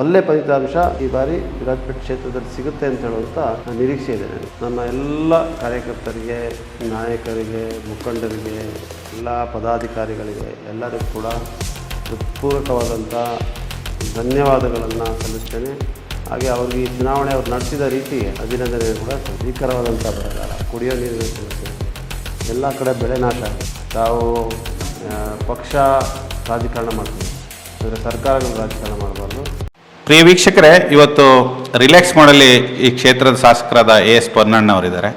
ಒಳ್ಳೆ ಫಲಿತಾಂಶ ಈ ಬಾರಿ ವಿರಾಜಪೇಟೆ ಕ್ಷೇತ್ರದಲ್ಲಿ ಸಿಗುತ್ತೆ ಅಂತ ಹೇಳುವಂಥ ನಿರೀಕ್ಷೆ ಇದೆ ನನ್ನ ಎಲ್ಲ ಕಾರ್ಯಕರ್ತರಿಗೆ, ನಾಯಕರಿಗೆ, ಮುಖಂಡರಿಗೆ, ಎಲ್ಲ ಪದಾಧಿಕಾರಿಗಳಿಗೆ ಎಲ್ಲರಿಗೂ ಕೂಡ ಹೃತ್ಪೂರ್ವಕವಾದಂಥ ಧನ್ಯವಾದಗಳನ್ನು ಸಲ್ಲಿಸ್ತೇನೆ. ಹಾಗೆ ಅವ್ರಿಗೆ ಈ ಚುನಾವಣೆ ಅವ್ರು ನಡೆಸಿದ ರೀತಿ ಅಭಿನಂದನೆ ಕೂಡ ಭೀಕರವಾದಂಥ ಬರಗಾಲ. ಕುಡಿಯೋ ನೀರಿನ ಸಮಸ್ಯೆ, ಎಲ್ಲ ಕಡೆ ಬೆಳೆ ನಾಶ. ತಾವು ಪಕ್ಷ ರಾಜಕಾರಣ ಮಾಡ್ತೀವಿ. ಅಂದರೆ ಸರ್ಕಾರಗಳು ರಾಜಕಾರಣ ಮಾಡಬಾರ್ದು. ಪ್ರಿಯ ವೀಕ್ಷಕರೇ ಇವತ್ತು ರಿಲ್ಯಾಕ್ಸ್ ಮಾಡಲಿ ಈ ಕ್ಷೇತ್ರದ ಶಾಸಕರಾದ ಎ ಎಸ್ ಪೊನ್ನಣ್ಣವರಿದ್ದಾರೆ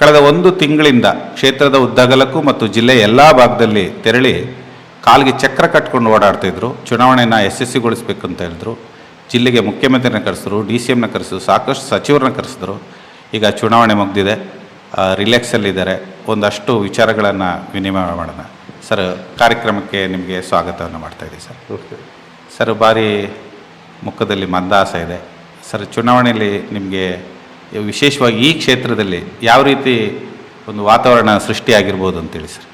ಕಳೆದ ಒಂದು ತಿಂಗಳಿಂದ ಕ್ಷೇತ್ರದ ಉದ್ದಗಲಕ್ಕೂ ಮತ್ತು ಜಿಲ್ಲೆಯ ಎಲ್ಲ ಭಾಗದಲ್ಲಿ ತೆರಳಿ ಕಾಲಿಗೆ ಚಕ್ರ ಕಟ್ಕೊಂಡು ಓಡಾಡ್ತಿದ್ರು ಚುನಾವಣೆಯನ್ನು ಯಶಸ್ವಿಗೊಳಿಸಬೇಕು ಅಂತ ಹೇಳಿದ್ರು. ಜಿಲ್ಲೆಗೆ ಮುಖ್ಯಮಂತ್ರಿನ ಕರೆಸಿದ್ರು ಡಿ ಸಿ ಎಮ್ನ ಕರೆಸಿದ್ರು ಸಾಕಷ್ಟು ಸಚಿವರನ್ನ ಕರೆಸಿದ್ರು. ಈಗ ಚುನಾವಣೆ ಮುಗ್ದಿದೆ. ರಿಲ್ಯಾಕ್ಸಲ್ಲಿದ್ದಾರೆ ಒಂದಷ್ಟು ವಿಚಾರಗಳನ್ನು ವಿನಿಮಯ ಮಾಡೋಣ. ಸರ್ ಕಾರ್ಯಕ್ರಮಕ್ಕೆ ನಿಮಗೆ ಸ್ವಾಗತವನ್ನು ಮಾಡ್ತಾ ಇದ್ದೀವಿ ಸರ್. ಸರ್ ಭಾರಿ ಮುಖದಲ್ಲಿ ಮಂದಾಸ ಇದೆ. ಸರ್, ಚುನಾವಣೆಯಲ್ಲಿ ನಿಮಗೆ ವಿಶೇಷವಾಗಿ ಈ ಕ್ಷೇತ್ರದಲ್ಲಿ ಯಾವ ರೀತಿ ಒಂದು ವಾತಾವರಣ ಸೃಷ್ಟಿಯಾಗಿರ್ಬೋದು ಅಂತೇಳಿ ಸರ್?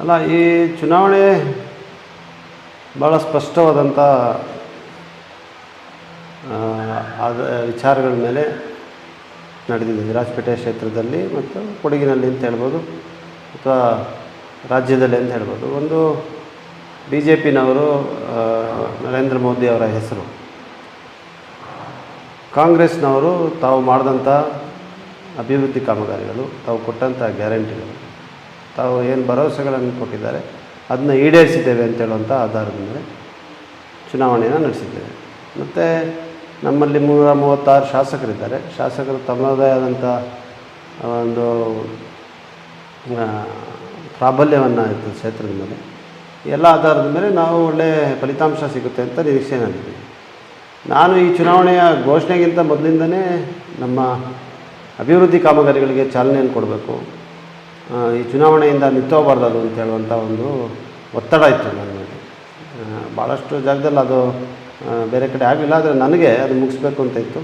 ಅಲ್ಲ, ಈ ಚುನಾವಣೆ ಭಾಳ ಸ್ಪಷ್ಟವಾದಂಥ ಆದ, ವಿಚಾರಗಳ ಮೇಲೆ ನಡೆದಿದೆ. ವಿರಾಜಪೇಟೆ ಕ್ಷೇತ್ರದಲ್ಲಿ ಮತ್ತು ಕೊಡಗಿನಲ್ಲಿ ಅಂತ ಹೇಳ್ಬೋದು ಅಥವಾ ರಾಜ್ಯದಲ್ಲಿ ಅಂತ ಹೇಳ್ಬೋದು. ಒಂದು ಬಿ ಜೆ ಪಿನವರು ನರೇಂದ್ರ ಮೋದಿ ಅವರ ಹೆಸರು. ಕಾಂಗ್ರೆಸ್ನವರು ತಾವು ಮಾಡಿದಂಥ ಅಭಿವೃದ್ಧಿ ಕಾಮಗಾರಿಗಳು, ತಾವು ಕೊಟ್ಟಂಥ ಗ್ಯಾರಂಟಿಗಳು, ತಾವು ಏನು ಭರವಸೆಗಳನ್ನು ಕೊಟ್ಟಿದ್ದಾರೆ ಅದನ್ನ ಈಡೇರಿಸಿದ್ದೇವೆ ಅಂತ ಹೇಳುವಂಥ ಆಧಾರದ ಮೇಲೆ ಚುನಾವಣೆಯನ್ನು ನಡೆಸಿದ್ದೇವೆ. ಮತ್ತು ನಮ್ಮಲ್ಲಿ ಮೂರ ಮೂವತ್ತಾರು ಶಾಸಕರಿದ್ದಾರೆ. ಶಾಸಕರು ತಮ್ಮದೇ ಆದಂಥ ಒಂದು ಪ್ರಾಬಲ್ಯವನ್ನು ಇತ್ತು ಕ್ಷೇತ್ರದ ಮೇಲೆ. ಎಲ್ಲ ಆಧಾರದ ಮೇಲೆ ನಾವು ಒಳ್ಳೆಯ ಫಲಿತಾಂಶ ಸಿಗುತ್ತೆ ಅಂತ ನಿರೀಕ್ಷೆ ನನಗೆ ನಾನು ಈ ಚುನಾವಣೆಯ ಘೋಷಣೆಗಿಂತ ಮೊದಲಿಂದನೇ ನಮ್ಮ ಅಭಿವೃದ್ಧಿ ಕಾಮಗಾರಿಗಳಿಗೆ ಚಾಲನೆಯನ್ನು ಕೊಡಬೇಕು. ಈ ಚುನಾವಣೆಯಿಂದ ನಿಂತೋಗಬಾರ್ದು ಅಂತ ಹೇಳುವಂಥ ಒಂದು ಒತ್ತಡ ಇತ್ತು ನನ್ನ ಭಾಳಷ್ಟು ಜಾಗದಲ್ಲಿ ಅದು ಬೇರೆ ಕಡೆ ಆಗಲಿಲ್ಲ ಆದರೆ ನನಗೆ ಅದು ಮುಗಿಸ್ಬೇಕು ಅಂತ ಇತ್ತು.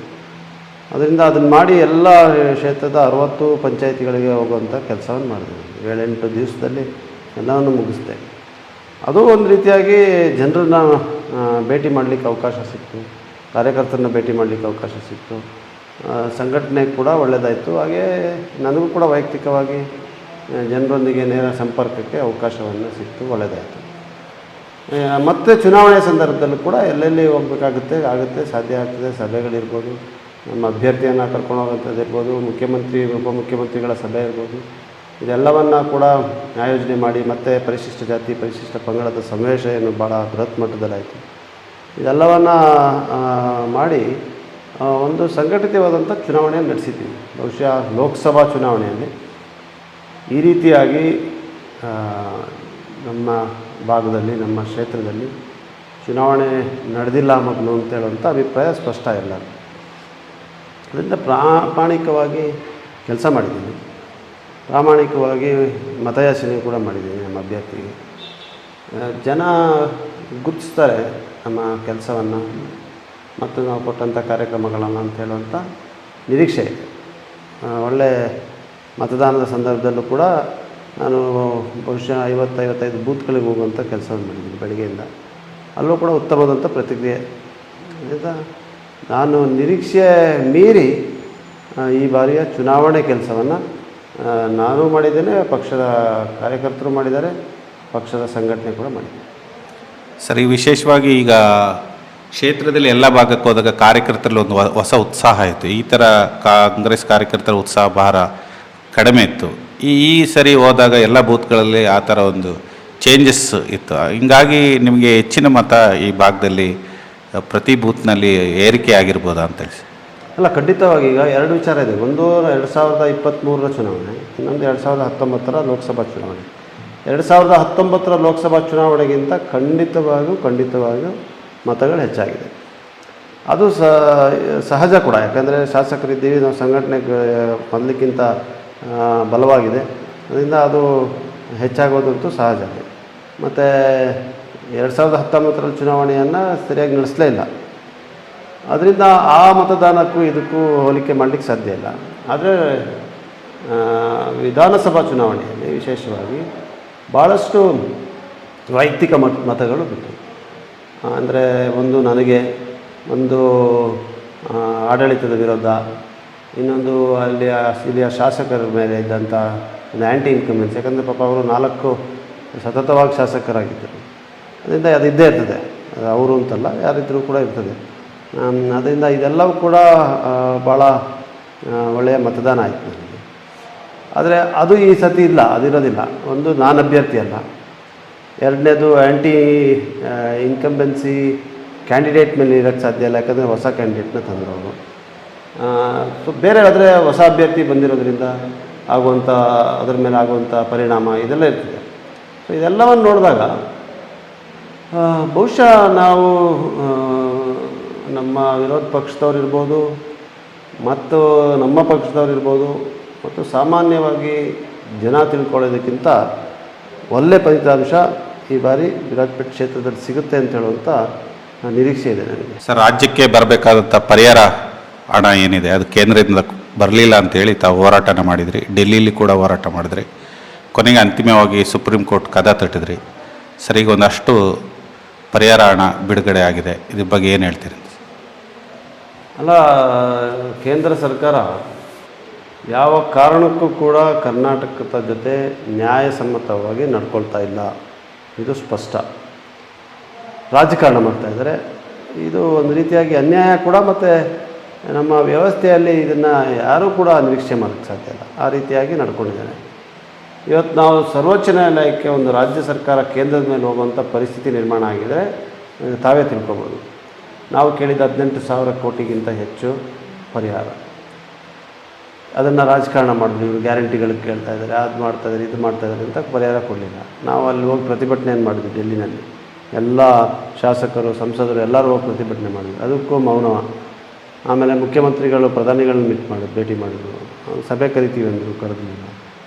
ಅದರಿಂದ ಅದನ್ನು ಮಾಡಿ ಎಲ್ಲ ಕ್ಷೇತ್ರದ ಅರವತ್ತು ಪಂಚಾಯಿತಿಗಳಿಗೆ ಹೋಗುವಂಥ ಕೆಲಸವನ್ನು ಮಾಡಿದೆ. ಏಳೆಂಟು ದಿವಸದಲ್ಲಿ ಎಲ್ಲವನ್ನು ಮುಗಿಸ್ದೆ. ಅದು ಒಂದು ರೀತಿಯಾಗಿ ಜನರನ್ನ ಭೇಟಿ ಮಾಡಲಿಕ್ಕೆ ಅವಕಾಶ ಸಿಕ್ತು. ಕಾರ್ಯಕರ್ತರನ್ನ ಭೇಟಿ ಮಾಡಲಿಕ್ಕೆ ಅವಕಾಶ ಸಿಕ್ತು. ಸಂಘಟನೆ ಕೂಡ ಒಳ್ಳೆಯದಾಯಿತು ಹಾಗೇ ನನಗೂ ಕೂಡ ವೈಯಕ್ತಿಕವಾಗಿ ಜನರೊಂದಿಗೆ ನೇರ ಸಂಪರ್ಕಕ್ಕೆ ಅವಕಾಶವನ್ನು ಸಿಕ್ತು. ಒಳ್ಳೆಯದಾಯಿತು ಮತ್ತು ಚುನಾವಣೆ ಸಂದರ್ಭದಲ್ಲೂ ಕೂಡ ಎಲ್ಲೆಲ್ಲಿ ಹೋಗಬೇಕಾಗುತ್ತೆ, ಆಗುತ್ತೆ, ಸಾಧ್ಯ ಆಗ್ತದೆ, ಸಭೆಗಳಿರ್ಬೋದು. ನಮ್ಮ ಅಭ್ಯರ್ಥಿಯನ್ನು ಕರ್ಕೊಂಡು ಹೋಗೋಂಥದ್ದು ಇರ್ಬೋದು ಮುಖ್ಯಮಂತ್ರಿ, ಉಪಮುಖ್ಯಮಂತ್ರಿಗಳ ಸಭೆ ಇರ್ಬೋದು. ಇದೆಲ್ಲವನ್ನು ಕೂಡ ಆಯೋಜನೆ ಮಾಡಿ ಮತ್ತೆ ಪರಿಶಿಷ್ಟ ಜಾತಿ, ಪರಿಶಿಷ್ಟ ಪಂಗಡದ ಸಮಾವೇಶ ಏನು ಭಾಳ ಬೃಹತ್ ಮಟ್ಟದಲ್ಲಾಯಿತು ಇದೆಲ್ಲವನ್ನು ಮಾಡಿ ಒಂದು ಸಂಘಟಿತವಾದಂಥ ಚುನಾವಣೆಯನ್ನು ನಡೆಸಿದ್ದೀವಿ. ಬಹುಶಃ ಲೋಕಸಭಾ ಚುನಾವಣೆಯಲ್ಲಿ ಈ ರೀತಿಯಾಗಿ ನಮ್ಮ ಭಾಗದಲ್ಲಿ, ನಮ್ಮ ಕ್ಷೇತ್ರದಲ್ಲಿ ಚುನಾವಣೆ ನಡೆದಿಲ್ಲ ಮಗನು ಅಂತ ಹೇಳುವಂಥ ಅಭಿಪ್ರಾಯ ಸ್ಪಷ್ಟ ಇಲ್ಲ. ಅದರಿಂದ ಪ್ರಾಮಾಣಿಕವಾಗಿ ಕೆಲಸ ಮಾಡಿದ್ದೀನಿ ಪ್ರಾಮಾಣಿಕವಾಗಿ ಮತಯಾಚನೆ ಕೂಡ ಮಾಡಿದ್ದೀನಿ ನಮ್ಮ ಅಭ್ಯರ್ಥಿಗೆ. ಜನ ಗುರುತಿಸ್ತಾರೆ ನಮ್ಮ ಕೆಲಸವನ್ನು ಮತ್ತು ನಾವು ಕೊಟ್ಟಂಥ ಕಾರ್ಯಕ್ರಮಗಳನ್ನು ಅಂತ ಹೇಳುವಂಥ ನಿರೀಕ್ಷೆ ಇದೆ. ಒಳ್ಳೆ ಮತದಾನದ ಸಂದರ್ಭದಲ್ಲೂ ಕೂಡ ನಾನು ಬಹುಶಃ ಐವತ್ತೈವತ್ತೈದು ಬೂತ್ಗಳಿಗೆ ಹೋಗುವಂಥ ಕೆಲಸವನ್ನು ಮಾಡಿದ್ದೀನಿ ಬೆಳಗ್ಗೆಯಿಂದ. ಅಲ್ಲೂ ಕೂಡ ಉತ್ತಮವಾದಂಥ ಪ್ರತಿಕ್ರಿಯೆ. ಆಯಿತಾ? ನಾನು ನಿರೀಕ್ಷೆ ಮೀರಿ ಈ ಬಾರಿಯ ಚುನಾವಣೆ ಕೆಲಸವನ್ನು ನಾನು ಮಾಡಿದ್ದೇನೆ, ಪಕ್ಷದ ಕಾರ್ಯಕರ್ತರು ಮಾಡಿದ್ದಾರೆ, ಪಕ್ಷದ ಸಂಘಟನೆ ಕೂಡ ಮಾಡಿದೆ. ಸರ್ ವಿಶೇಷವಾಗಿ ಈಗ ಕ್ಷೇತ್ರದಲ್ಲಿ ಎಲ್ಲ ಭಾಗಕ್ಕೆ ಹೋದಾಗ ಕಾರ್ಯಕರ್ತರಲ್ಲಿ ಒಂದು ಹೊಸ ಉತ್ಸಾಹ ಇತ್ತು. ಈ ಥರ ಕಾಂಗ್ರೆಸ್ ಕಾರ್ಯಕರ್ತರ ಉತ್ಸಾಹ ಭಾರ ಕಡಿಮೆ ಇತ್ತು. ಈ ಈ ಸರಿ ಹೋದಾಗ ಎಲ್ಲ ಬೂತ್ಗಳಲ್ಲಿ ಆ ಥರ ಒಂದು ಚೇಂಜಸ್ ಇತ್ತು. ಹಿಂಗಾಗಿ ನಿಮಗೆ ಹೆಚ್ಚಿನ ಮತ ಈ ಭಾಗದಲ್ಲಿ ಪ್ರತಿ ಬೂತ್ನಲ್ಲಿ ಏರಿಕೆ ಆಗಿರ್ಬೋದಾ ಅಂತ ಹೇಳಿ ಅಲ್ಲ, ಖಂಡಿತವಾಗಿ ಈಗ ಎರಡು ವಿಚಾರ ಇದೆ. ಒಂದು ಎರಡು ಸಾವಿರದ ಇಪ್ಪತ್ತ್ಮೂರರ ಚುನಾವಣೆ, ಇನ್ನೊಂದು ಎರಡು ಸಾವಿರದ ಹತ್ತೊಂಬತ್ತರ ಲೋಕಸಭಾ ಚುನಾವಣೆ. ಎರಡು ಸಾವಿರದ ಹತ್ತೊಂಬತ್ತರ ಲೋಕಸಭಾ ಚುನಾವಣೆಗಿಂತ ಖಂಡಿತವಾಗಿಯೂ ಖಂಡಿತವಾಗಿಯೂ ಮತಗಳು ಹೆಚ್ಚಾಗಿದೆ. ಅದು ಸಹಜ ಕೂಡ. ಯಾಕಂದರೆ ಶಾಸಕರಿದ್ದೀವಿ, ನಾವು ಸಂಘಟನೆ ಮೊದಲಿಕ್ಕಿಂತ ಬಲವಾಗಿದೆ. ಅದರಿಂದ ಅದು ಹೆಚ್ಚಾಗೋದಂತೂ ಸಹಜ. ಮತ್ತು ಎರಡು ಸಾವಿರದ ಹತ್ತೊಂಬತ್ತರ ಚುನಾವಣೆಯನ್ನು ಸರಿಯಾಗಿ ನಡೆಸಲೇ ಇಲ್ಲ. ಅದರಿಂದ ಆ ಮತದಾನಕ್ಕೂ ಇದಕ್ಕೂ ಹೋಲಿಕೆ ಮಾಡಲಿಕ್ಕೆ ಸಾಧ್ಯ ಇಲ್ಲ. ಆದರೆ ವಿಧಾನಸಭಾ ಚುನಾವಣೆಯಲ್ಲಿ ವಿಶೇಷವಾಗಿ ಭಾಳಷ್ಟು ವೈಯಕ್ತಿಕ ಮತ, ಮತಗಳು ಬಿಟ್ಟು. ಅಂದರೆ ಒಂದು ನನಗೆ ಒಂದು ಆಡಳಿತದ ವಿರೋಧ, ಇನ್ನೊಂದು ಅಲ್ಲಿಯ ಇಲ್ಲಿಯ ಶಾಸಕರ ಮೇಲೆ ಇದ್ದಂಥ ಒಂದು ಆ್ಯಂಟಿ ಇನ್ಕಮೆನ್ಸ್ ಯಾಕಂದರೆ ಪಾಪ ಅವರು ನಾಲ್ಕು ಸತತವಾಗಿ ಶಾಸಕರಾಗಿದ್ದರು. ಅದರಿಂದ ಅದು ಇದ್ದೇ ಇರ್ತದೆ. ಅವರು ಅಂತಲ್ಲ ಯಾರಿದ್ದರೂ ಕೂಡ ಇರ್ತದೆ. ಅದರಿಂದ ಇದೆಲ್ಲವೂ ಕೂಡ ಭಾಳ ಒಳ್ಳೆಯ ಮತದಾನ ಆಯಿತು ನನಗೆ ಆದರೆ ಅದು ಈ ಸತಿ ಇಲ್ಲ, ಅದಿರೋದಿಲ್ಲ. ಒಂದು ನಾನು ಅಭ್ಯರ್ಥಿ ಅಲ್ಲ. ಎರಡನೇದು ಆ್ಯಂಟಿ ಇನ್ಕಂಬೆನ್ಸಿ ಕ್ಯಾಂಡಿಡೇಟ್ ಮೇಲೆ ಇರೋಕ್ಕೆ ಸಾಧ್ಯ ಇಲ್ಲ, ಯಾಕಂದರೆ ಹೊಸ ಕ್ಯಾಂಡಿಡೇಟ್ನ ತಂದರು ಅವರು ಸೊ ಬೇರೆ ಆದರೆ ಹೊಸ ಅಭ್ಯರ್ಥಿ ಬಂದಿರೋದ್ರಿಂದ ಆಗುವಂಥ ಅದರ ಮೇಲೆ ಆಗುವಂಥ ಪರಿಣಾಮ ಇದೆಲ್ಲ ಇರ್ತದೆ. ಸೊ ಇದೆಲ್ಲವನ್ನು ನೋಡಿದಾಗ ಬಹುಶಃ ನಾವು ನಮ್ಮ ವಿರೋಧ ಪಕ್ಷದವ್ರು ಇರ್ಬೋದು, ಮತ್ತು ನಮ್ಮ ಪಕ್ಷದವ್ರು ಇರ್ಬೋದು, ಮತ್ತು ಸಾಮಾನ್ಯವಾಗಿ ಜನ ತಿಳ್ಕೊಳ್ಳೋದಕ್ಕಿಂತ ಒಳ್ಳೆ ಫಲಿತಾಂಶ ಈ ಬಾರಿ ವಿರಾಜಪೇಟೆ ಕ್ಷೇತ್ರದಲ್ಲಿ ಸಿಗುತ್ತೆ ಅಂತ ಹೇಳುವಂಥ ನಿರೀಕ್ಷೆ ಇದೆ ನನಗೆ. ಸರ್, ರಾಜ್ಯಕ್ಕೆ ಬರಬೇಕಾದಂಥ ಪರಿಹಾರ ಹಣ ಏನಿದೆ? ಅದು ಕೇಂದ್ರದಿಂದ ಬರಲಿಲ್ಲ ಅಂತೇಳಿ ತಾವು ಹೋರಾಟನ ಮಾಡಿದ್ರಿ. ಡೆಲ್ಲಿಲಿ ಕೂಡ ಹೋರಾಟ ಮಾಡಿದ್ರಿ. ಕೊನೆಗೆ ಅಂತಿಮವಾಗಿ ಸುಪ್ರೀಂ ಕೋರ್ಟ್ ಕದ ತಟ್ಟಿದ್ರಿ. ಸರ್ ಒಂದಷ್ಟು ಪರಿಹಾರ ಹಣ ಬಿಡುಗಡೆ ಆಗಿದೆ. ಇದ್ರ ಬಗ್ಗೆ ಏನು ಹೇಳ್ತೀರಿ? ಅಲ್ಲ, ಕೇಂದ್ರ ಸರ್ಕಾರ ಯಾವ ಕಾರಣಕ್ಕೂ ಕೂಡ ಕರ್ನಾಟಕದ ಜೊತೆ ನ್ಯಾಯಸಮ್ಮತವಾಗಿ ನಡ್ಕೊಳ್ತಾ ಇಲ್ಲ. ಇದು ಸ್ಪಷ್ಟ. ರಾಜಕಾರಣ ಮಾಡ್ತಾಯಿದ್ದಾರೆ ಇದು ಒಂದು ರೀತಿಯಾಗಿ ಅನ್ಯಾಯ ಕೂಡ ಮತ್ತು ನಮ್ಮ ವ್ಯವಸ್ಥೆಯಲ್ಲಿ ಇದನ್ನು ಯಾರೂ ಕೂಡ ನಿರೀಕ್ಷೆ ಮಾಡೋಕ್ಕೆ ಸಾಧ್ಯ ಇಲ್ಲ. ಆ ರೀತಿಯಾಗಿ ನಡ್ಕೊಂಡಿದ್ದಾರೆ. ಇವತ್ತು ನಾವು ಸರ್ವೋಚ್ಚ ನ್ಯಾಯಾಲಯಕ್ಕೆ ಒಂದು ರಾಜ್ಯ ಸರ್ಕಾರ ಕೇಂದ್ರದ ಮೇಲೆ ಹೋಗುವಂಥ ಪರಿಸ್ಥಿತಿ ನಿರ್ಮಾಣ ಆಗಿದೆ. ತಾವೇ ತಿಳ್ಕೊಬೋದು. ನಾವು ಕೇಳಿದ ಹದಿನೆಂಟು ಸಾವಿರ ಕೋಟಿಗಿಂತ ಹೆಚ್ಚು ಪರಿಹಾರ. ಅದನ್ನು ರಾಜಕಾರಣ ಮಾಡಿದ್ರು ಇವರು ಗ್ಯಾರಂಟಿಗಳಿಗೆ ಕೇಳ್ತಾ ಇದ್ದಾರೆ, ಅದು ಮಾಡ್ತಾ ಇದ್ದಾರೆ, ಇದು ಮಾಡ್ತಾ ಇದ್ದಾರೆ ಅಂತ ಪರಿಹಾರ ಕೊಡಲಿಲ್ಲ. ನಾವು ಅಲ್ಲಿ ಹೋಗಿ ಪ್ರತಿಭಟನೆಯನ್ನು ಮಾಡಿದ್ವಿ ಡೆಲ್ಲಿನಲ್ಲಿ. ಎಲ್ಲ ಶಾಸಕರು, ಸಂಸದರು ಎಲ್ಲರೂ ಹೋಗಿ ಪ್ರತಿಭಟನೆ ಮಾಡಿದ್ರು ಅದಕ್ಕೂ ಮೌನ. ಆಮೇಲೆ ಮುಖ್ಯಮಂತ್ರಿಗಳು, ಪ್ರಧಾನಿಗಳನ್ನ ಮೀಟ್ ಮಾಡಿದ್ರು, ಭೇಟಿ ಮಾಡಿದ್ರು. ಸಭೆ ಕರಿತೀವಿ ಅಂದರು ಕರೆದಿಲ್ಲ.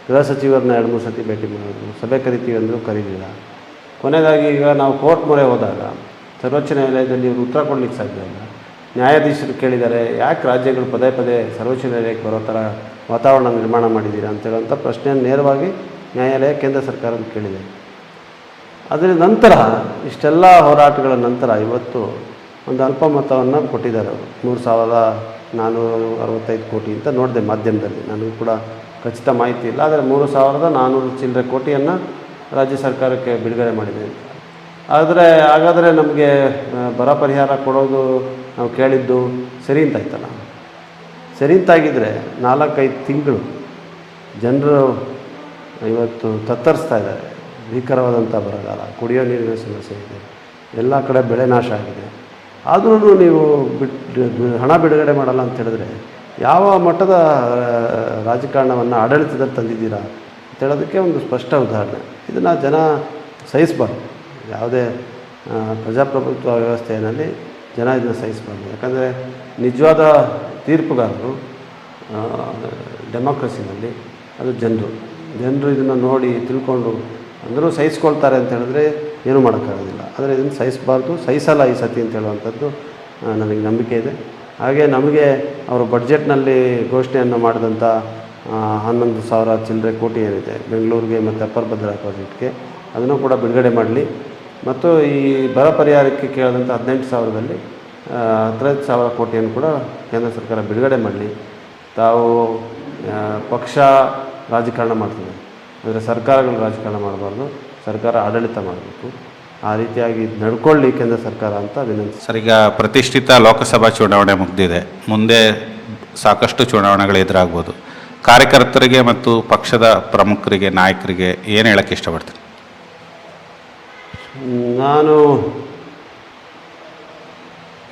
ಗೃಹ ಸಚಿವರನ್ನ ಎರಡು ಮೂರು ಸತಿ ಭೇಟಿ ಮಾಡಿದ್ರು. ಸಭೆ ಕರಿತೀವಿ ಅಂದರು ಕರೀಲಿಲ್ಲ. ಕೊನೆಯದಾಗಿ ಈಗ ನಾವು ಕೋರ್ಟ್ ಮೊರೆ ಹೋದಾಗ ಸರ್ವೋಚ್ಚ ನ್ಯಾಯಾಲಯದಲ್ಲಿ ಇವರು ಉತ್ತರ ಕೊಡಲಿಕ್ಕೆ ಸಾಧ್ಯ ಇಲ್ಲ. ನ್ಯಾಯಾಧೀಶರು ಕೇಳಿದ್ದಾರೆ, ಯಾಕೆ ರಾಜ್ಯಗಳು ಪದೇ ಪದೇ ಸರ್ವೋಚ್ಚ ನ್ಯಾಯಾಲಯಕ್ಕೆ ಬರೋ ಥರ ವಾತಾವರಣ ನಿರ್ಮಾಣ ಮಾಡಿದ್ದೀರಾ ಅಂತೇಳುವಂಥ ಪ್ರಶ್ನೆಯನ್ನು ನೇರವಾಗಿ ನ್ಯಾಯಾಲಯ ಕೇಂದ್ರ ಸರ್ಕಾರದ ಕೇಳಿದೆ. ಅದರ ನಂತರ ಇಷ್ಟೆಲ್ಲ ಹೋರಾಟಗಳ ನಂತರ ಇವತ್ತು ಒಂದು ಅಲ್ಪ ಕೊಟ್ಟಿದ್ದಾರೆ ಅವರು. ಮೂರು ಸಾವಿರದ ನಾನ್ನೂರು ಅರವತ್ತೈದು ಕೋಟಿ ಅಂತ ನೋಡಿದೆ ಮಾಧ್ಯಮದಲ್ಲಿ. ನನಗೂ ಕೂಡ ಖಚಿತ ಮಾಹಿತಿ ಇಲ್ಲ, ಆದರೆ ಮೂರು ಸಾವಿರದ ನಾನ್ನೂರು ಚಿಲ್ಲರೆ ಕೋಟಿಯನ್ನು ರಾಜ್ಯ ಸರ್ಕಾರಕ್ಕೆ ಬಿಡುಗಡೆ ಮಾಡಿದೆ ಅಂತ. ಆದರೆ ಹಾಗಾದರೆ ನಮಗೆ ಬರ ಪರಿಹಾರ ಕೊಡೋದು ನಾವು ಕೇಳಿದ್ದು ಸರಿ ಅಂತಾಯ್ತಲ್ಲ ಸರಿ ಅಂತಾಗಿದ್ದರೆ ನಾಲ್ಕೈದು ತಿಂಗಳು ಜನರು ಇವತ್ತು ತತ್ತರಿಸ್ತಾ ಇದ್ದಾರೆ. ಭೀಕರವಾದಂಥ ಬರಗಾಲ, ಕುಡಿಯೋ ನೀರಿನ ಸಮಸ್ಯೆ ಇದೆ, ಎಲ್ಲ ಕಡೆ ಬೆಳೆ ನಾಶ ಆಗಿದೆ. ಆದ್ರೂ ನೀವು ಬಿಟ್ಟು ಹಣ ಬಿಡುಗಡೆ ಮಾಡಲ್ಲ ಅಂತ ಹೇಳಿದ್ರೆ ಯಾವ ಮಟ್ಟದ ರಾಜಕಾರಣವನ್ನು ಆಡಳಿತದಲ್ಲಿ ತಂದಿದ್ದೀರಾ ಅಂತ ಹೇಳೋದಕ್ಕೆ ಒಂದು ಸ್ಪಷ್ಟ ಉದಾಹರಣೆ. ಇದನ್ನು ಜನ ಸಹಿಸಬಾರ್ದು. ಯಾವುದೇ ಪ್ರಜಾಪ್ರಭುತ್ವ ವ್ಯವಸ್ಥೆಯಲ್ಲಿ ಜನ ಇದನ್ನು ಸಹಿಸಬಾರ್ದು. ಯಾಕಂದರೆ ನಿಜವಾದ ತೀರ್ಪುಗಾರರು ಡೆಮೋಕ್ರಸಿನಲ್ಲಿ ಅದು ಜನರು. ಜನರು ಇದನ್ನು ನೋಡಿ ತಿಳ್ಕೊಂಡು ಅಂದರೂ ಸಹಿಸ್ಕೊಳ್ತಾರೆ ಅಂತ ಹೇಳಿದ್ರೆ ಏನೂ ಮಾಡೋಕ್ಕಾಗೋದಿಲ್ಲ. ಆದರೆ ಇದನ್ನು ಸಹಿಸಬಾರ್ದು, ಸಹಿಸಲ್ಲ ಈ ಸತಿ ಅಂತ ಹೇಳುವಂಥದ್ದು ನನಗೆ ನಂಬಿಕೆ ಇದೆ. ಹಾಗೆ ನಮಗೆ ಅವರು ಬಡ್ಜೆಟ್ನಲ್ಲಿ ಘೋಷಣೆಯನ್ನು ಮಾಡಿದಂಥ ಹನ್ನೊಂದು ಸಾವಿರ ಚಿಲ್ಲರೆ ಕೋಟಿ ಏನಿದೆ, ಬೆಂಗಳೂರಿಗೆ ಮತ್ತು ಅಪ್ಪರ್ ಭದ್ರಾ ಪ್ರಾಜೆಕ್ಟ್ಗೆ, ಅದನ್ನು ಕೂಡ ಬಿಡುಗಡೆ ಮಾಡಲಿ. ಮತ್ತು ಈ ಬರ ಪರಿಹಾರಕ್ಕೆ ಕೇಳಿದಂಥ ಹದಿನೆಂಟು ಸಾವಿರದಲ್ಲಿ ಹದಿನೈದು ಸಾವಿರ ಕೋಟಿಯನ್ನು ಕೂಡ ಕೇಂದ್ರ ಸರ್ಕಾರ ಬಿಡುಗಡೆ ಮಾಡಲಿ. ತಾವು ಪಕ್ಷ ರಾಜಕಾರಣ ಮಾಡ್ತದೆ. ಅಂದರೆ ಸರ್ಕಾರಗಳು ರಾಜಕಾರಣ ಮಾಡಬಾರ್ದು, ಸರ್ಕಾರ ಆಡಳಿತ ಮಾಡಬೇಕು. ಆ ರೀತಿಯಾಗಿ ನಡ್ಕೊಳ್ಳಿ ಕೇಂದ್ರ ಸರ್ಕಾರ ಅಂತ ವಿನಂತಿ. ಸರ್, ಈಗ ಪ್ರತಿಷ್ಠಿತ ಲೋಕಸಭಾ ಚುನಾವಣೆ ಮುಗಿದಿದೆ. ಮುಂದೆ ಸಾಕಷ್ಟು ಚುನಾವಣೆಗಳು ಎದುರಾಗ್ಬೋದು. ಕಾರ್ಯಕರ್ತರಿಗೆ ಮತ್ತು ಪಕ್ಷದ ಪ್ರಮುಖರಿಗೆ, ನಾಯಕರಿಗೆ ಏನು ಹೇಳಕ್ಕೆ ಇಷ್ಟಪಡ್ತೀನಿ ನಾನು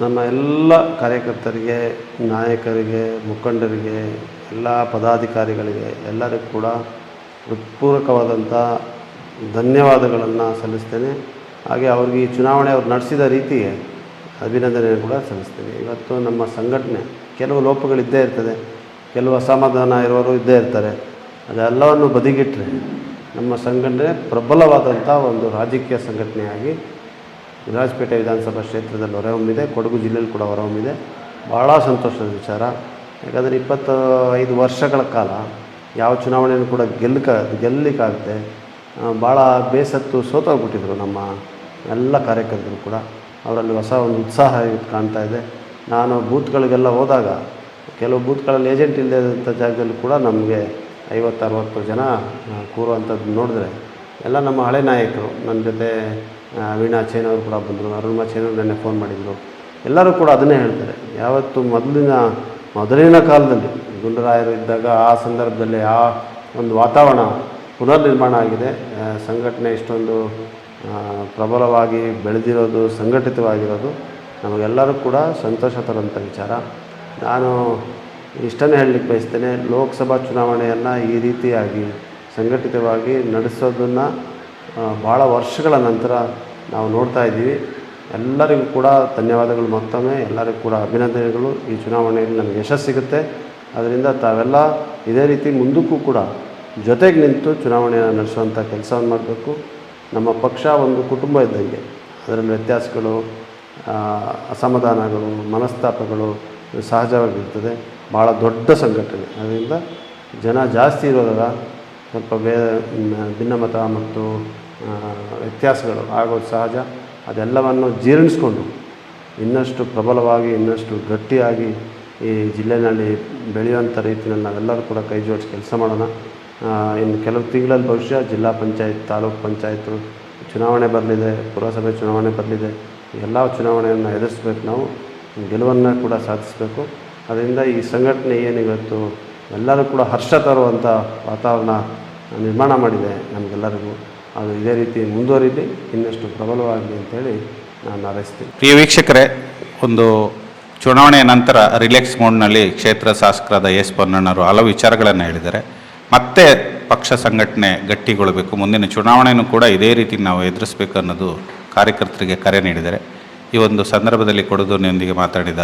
ನಮ್ಮ ಎಲ್ಲ ಕಾರ್ಯಕರ್ತರಿಗೆ, ನಾಯಕರಿಗೆ, ಮುಖಂಡರಿಗೆ, ಎಲ್ಲ ಪದಾಧಿಕಾರಿಗಳಿಗೆ ಎಲ್ಲರಿಗೂ ಕೂಡ ಹೃತ್ಪೂರ್ವಕವಾದಂಥ ಧನ್ಯವಾದಗಳನ್ನು ಸಲ್ಲಿಸ್ತೇನೆ. ಹಾಗೆ ಅವ್ರಿಗೆ ಈ ಚುನಾವಣೆ ಅವ್ರು ನಡೆಸಿದ ರೀತಿಗೆ ಅಭಿನಂದನೆ ಕೂಡ ಸಲ್ಲಿಸ್ತೇನೆ. ಇವತ್ತು ನಮ್ಮ ಸಂಘಟನೆ ಕೆಲವು ಲೋಪಗಳಿದ್ದೇ ಇರ್ತದೆ, ಕೆಲವು ಅಸಮಾಧಾನ ಇರೋರು ಇದ್ದೇ ಇರ್ತಾರೆ. ಅದೆಲ್ಲವನ್ನು ಬದಿಗಿಟ್ಟರೆ ನಮ್ಮ ಸಂಘಟನೆ ಪ್ರಬಲವಾದಂಥ ಒಂದು ರಾಜಕೀಯ ಸಂಘಟನೆಯಾಗಿ ವಿರಾಜಪೇಟೆ ವಿಧಾನಸಭಾ ಕ್ಷೇತ್ರದಲ್ಲಿ ಹೊರಹೊಮ್ಮಿದೆ, ಕೊಡಗು ಜಿಲ್ಲೆಯಲ್ಲಿ ಕೂಡ ಹೊರಹೊಮ್ಮಿದೆ. ಭಾಳ ಸಂತೋಷದ ವಿಚಾರ. ಯಾಕಂದರೆ ಇಪ್ಪತ್ತ ಐದು ವರ್ಷಗಳ ಕಾಲ ಯಾವ ಚುನಾವಣೆಯನ್ನು ಕೂಡ ಗೆಲ್ಲಕ, ಗೆಲ್ಲಲಿಕ್ಕಾಗದೆ ಭಾಳ ಬೇಸತ್ತು ಸೋತೋಗ್ಬಿಟ್ಟಿದ್ರು ನಮ್ಮ ಎಲ್ಲ ಕಾರ್ಯಕರ್ತರು ಕೂಡ. ಅವರಲ್ಲಿ ಹೊಸ ಒಂದು ಉತ್ಸಾಹ ಕಾಣ್ತಾ ಇದೆ. ನಾನು ಬೂತ್ಗಳಿಗೆಲ್ಲ ಹೋದಾಗ, ಕೆಲವು ಬೂತ್ಗಳಲ್ಲಿ ಏಜೆಂಟ್ ಇಲ್ಲದಂಥ ಜಾಗದಲ್ಲಿ ಕೂಡ ನಮಗೆ ಐವತ್ತು ಅರವತ್ತು ಜನ ಕೂರುವಂಥದ್ದು ನೋಡಿದ್ರೆ ಎಲ್ಲ ನಮ್ಮ ಹಳೆ ನಾಯಕರು, ನನ್ನ ಜೊತೆ ವೀಣಾ ಚೇನ್ ಅವರು ಕೂಡ ಬಂದರು, ಅರುಣಿಮಾ ಅವರು ನೆನ್ನೆ ಫೋನ್ ಮಾಡಿದರು. ಎಲ್ಲರೂ ಕೂಡ ಅದನ್ನೇ ಹೇಳ್ತಾರೆ. ಯಾವತ್ತು ಮೊದಲಿನ ಮೊದಲಿನ ಕಾಲದಲ್ಲಿ ಗುಂಡರಾಯರು ಇದ್ದಾಗ ಆ ಸಂದರ್ಭದಲ್ಲಿ ಆ ಒಂದು ವಾತಾವರಣ ಪುನರ್ನಿರ್ಮಾಣ ಆಗಿದೆ. ಸಂಘಟನೆ ಇಷ್ಟೊಂದು ಪ್ರಬಲವಾಗಿ ಬೆಳೆದಿರೋದು, ಸಂಘಟಿತವಾಗಿರೋದು, ನಮಗೆಲ್ಲರೂ ಕೂಡ ಸಂತೋಷ ತರುವಂಥ ವಿಚಾರ. ನಾನು ಇಷ್ಟನ್ನೇ ಹೇಳಲಿಕ್ಕೆ ಬಯಸ್ತೇನೆ, ಲೋಕಸಭಾ ಚುನಾವಣೆಯನ್ನು ಈ ರೀತಿಯಾಗಿ ಸಂಘಟಿತವಾಗಿ ನಡೆಸೋದನ್ನು ಭಾಳ ವರ್ಷಗಳ ನಂತರ ನಾವು ನೋಡ್ತಾ ಇದ್ದೀವಿ. ಎಲ್ಲರಿಗೂ ಕೂಡ ಧನ್ಯವಾದಗಳು ಮತ್ತೊಮ್ಮೆ. ಎಲ್ಲರಿಗೂ ಕೂಡ ಅಭಿನಂದನೆಗಳು. ಈ ಚುನಾವಣೆಯಲ್ಲಿ ನಮಗೆ ಯಶಸ್ಸು ಸಿಗುತ್ತೆ. ಅದರಿಂದ ತಾವೆಲ್ಲ ಇದೇ ರೀತಿ ಮುಂದಕ್ಕೂ ಕೂಡ ಜೊತೆಗೆ ನಿಂತು ಚುನಾವಣೆಯನ್ನು ನಡೆಸುವಂಥ ಕೆಲಸವನ್ನು ಮಾಡಬೇಕು. ನಮ್ಮ ಪಕ್ಷ ಒಂದು ಕುಟುಂಬ ಇದ್ದಂಗೆ. ಅದರಲ್ಲಿ ವ್ಯತ್ಯಾಸಗಳು ಅಸಮಾಧಾನಗಳು, ಮನಸ್ತಾಪಗಳು ಸಹಜವಾಗಿರ್ತದೆ. ಭಾಳ ದೊಡ್ಡ ಸಂಘಟನೆ. ಅದರಿಂದ ಜನ ಜಾಸ್ತಿ ಇರೋದಾಗ ಸ್ವಲ್ಪ ಬೇ, ಭಿನ್ನಮತ ಮತ್ತು ವ್ಯತ್ಯಾಸಗಳು ಆಗೋದು ಸಹಜ ಅದೆಲ್ಲವನ್ನು ಜೀರ್ಣಿಸ್ಕೊಂಡು ಇನ್ನಷ್ಟು ಪ್ರಬಲವಾಗಿ, ಇನ್ನಷ್ಟು ಗಟ್ಟಿಯಾಗಿ ಈ ಜಿಲ್ಲೆಯಲ್ಲಿ ಬೆಳೆಯುವಂಥ ರೀತಿಯಲ್ಲಿ ನಾವೆಲ್ಲರೂ ಕೂಡ ಕೈ ಜೋಡಿಸಿ ಕೆಲಸ ಮಾಡೋಣ. ಇನ್ನು ಕೆಲವು ತಿಂಗಳಲ್ಲಿ ಬಹುಶಃ ಜಿಲ್ಲಾ ಪಂಚಾಯತ್, ತಾಲೂಕು ಪಂಚಾಯತ್ ಚುನಾವಣೆ ಬರಲಿದೆ, ಪುರಸಭೆ ಚುನಾವಣೆ ಬರಲಿದೆ. ಎಲ್ಲ ಚುನಾವಣೆಯನ್ನು ಎದುರಿಸ್ಬೇಕು ನಾವು. ಗೆಲುವನ್ನು ಕೂಡ ಸಾಧಿಸಬೇಕು. ಅದರಿಂದ ಈ ಸಂಘಟನೆ ಏನಿವತ್ತು, ಎಲ್ಲರೂ ಕೂಡ ಹರ್ಷ ತರುವಂಥ ವಾತಾವರಣ ನಿರ್ಮಾಣ ಮಾಡಿದೆ ನಮಗೆಲ್ಲರಿಗೂ. ಅದು ಇದೇ ರೀತಿ ಮುಂದುವರಿಲಿ, ಇನ್ನಷ್ಟು ಪ್ರಬಲವಾಗಲಿ ಅಂತೇಳಿ ನಾನು ಹಾರೈಸ್ತೀನಿ. ಪ್ರಿಯ ವೀಕ್ಷಕರೇ, ಒಂದು ಚುನಾವಣೆಯ ನಂತರ ರಿಲ್ಯಾಕ್ಸ್ ಮೋಡ್ನಲ್ಲಿ ಕ್ಷೇತ್ರ ಶಾಸಕರಾದ ಎಸ್ ಪೊನ್ನಣ್ಣರು ಹಲವು ವಿಚಾರಗಳನ್ನು ಹೇಳಿದ್ದಾರೆ. ಮತ್ತೆ ಪಕ್ಷ ಸಂಘಟನೆ ಗಟ್ಟಿಗೊಳ್ಳಬೇಕು ಮುಂದಿನ ಚುನಾವಣೆಯನ್ನು ಕೂಡ ಇದೇ ರೀತಿ ನಾವು ಎದುರಿಸಬೇಕು ಅನ್ನೋದು ಕಾರ್ಯಕರ್ತರಿಗೆ ಕರೆ ನೀಡಿದ್ದಾರೆ. ಈ ಒಂದು ಸಂದರ್ಭದಲ್ಲಿ ಕೊಡುಗುನೊಂದಿಗೆ ಮಾತಾಡಿದ